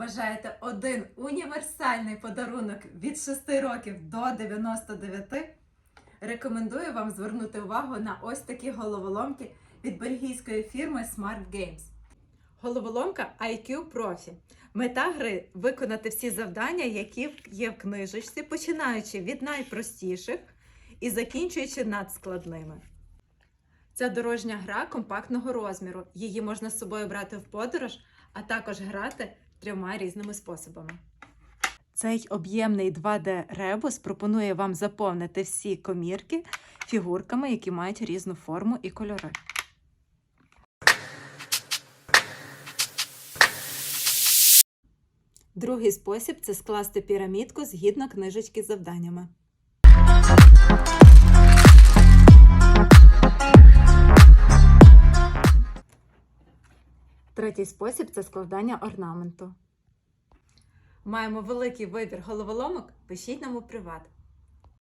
Бажаєте один універсальний подарунок від 6 років до 99? Рекомендую вам звернути увагу на ось такі головоломки від бельгійської фірми Smart Games. Головоломка IQ Profi. Мета гри виконати всі завдання, які є в книжечці, починаючи від найпростіших і закінчуючи надскладними. Ця дорожня гра компактного розміру. Її можна з собою брати в подорож, а також грати трьома різними способами. Цей об'ємний 2D-ребус пропонує вам заповнити всі комірки фігурками, які мають різну форму і кольори. Другий спосіб це скласти пірамідку згідно книжечки з завданнями. Третій спосіб це складання орнаменту. Маємо великий вибір головоломок. Пишіть нам у приват.